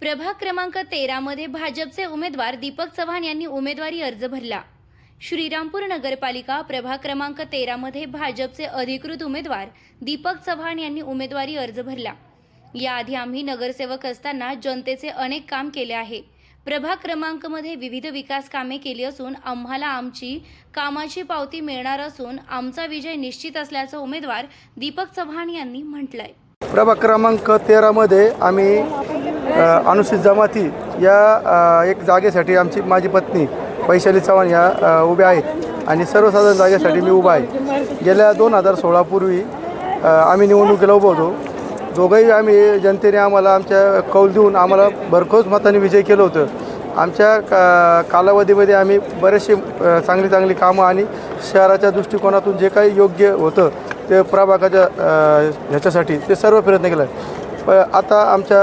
प्रभाग क्रमांक तेरामध्ये भाजपचे उमेदवार दीपक चव्हाण यांनी उमेदवारी अर्ज भरला. श्रीरामपूर नगरपालिका प्रभाग क्रमांक तेरामध्ये भाजपचे अधिकृत उमेदवार दीपक चव्हाण यांनी उमेदवारी अर्ज भरला. याआधी आम्ही नगरसेवक असताना जनतेचे अनेक काम केले आहे. प्रभाग क्रमांकमध्ये विविध विकास कामे केली असून आम्हाला आमची कामाची पावती मिळणार असून आमचा विजय निश्चित असल्याचं उमेदवार दीपक चव्हाण यांनी म्हटलंय. प्रभाग क्रमांक तेरामध्ये आम्ही अनुसूचित जमाती या एक जागेसाठी आमची माझी पत्नी वैशाली चव्हाण ह्या उभ्या आहेत. आणि सर्वसाधारण जागेसाठी मी उभा आहे. गेल्या दोन हजार सोळापूर्वी आम्ही निवडणुकीला उभं होतो. दोघंही आम्ही जनतेने आम्हाला आमच्या कौल देऊन आम्हाला भरघोस मताने विजय केलं होतं. आमच्या का कालावधीमध्ये आम्ही बरेचसे चांगली चांगली कामं आणि शहराच्या दृष्टिकोनातून जे काही योग्य होतं ते प्रभागाच्या ह्याच्यासाठी ते सर्व प्रयत्न केला. आता आमच्या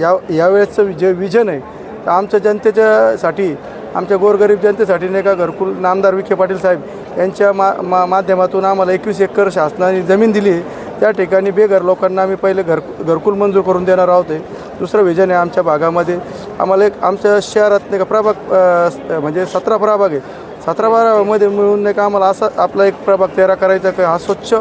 या यावेळेसचं जे विजन आहे तर आमच्या जनतेच्यासाठी आमच्या गोरगरीब जनतेसाठी नाही का घरकुल नामदार विखे पाटील साहेब यांच्या मा मा माध्यमातून आम्हाला एकवीस एकर शासनाने जमीन दिली आहे. त्या ठिकाणी बेघर लोकांना आम्ही पहिले घर घरकुल मंजूर करून देणार आहोत आहे दुसरं विजन आहे आमच्या भागामध्ये. आम्हाला एक आमच्या शहरात नाही का प्रभाग म्हणजे सतरा प्रभाग आहे. सतरा प्रभागामध्ये मिळून नाही का आम्हाला असा आपला एक प्रभाग तयार करायचा की हा स्वच्छ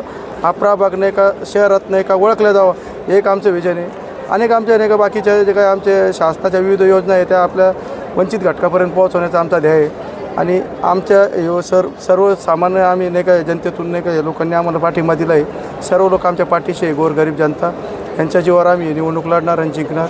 हा प्रभाग नाही का शहरात नाही का ओळखला जावा. एक आमचं विजन आहे. अनेक आमच्या नाही का बाकीच्या जे काही आमचे शासनाच्या विविध योजना आहेत त्या आपल्या वंचित घटकापर्यंत पोहोचवण्याचा आमचा ध्येय आहे. आणि आमच्या यो सर सर्वसामान्य आम्ही नाही का जनतेतून नाही का या लोकांनी आम्हाला पाठिंबा दिला आहे सर्व लोक आमच्या पाठीशी आहे गोरगरीब जनता. यांच्या जीवावर आम्ही निवडणूक लढणार आणि जिंकणार.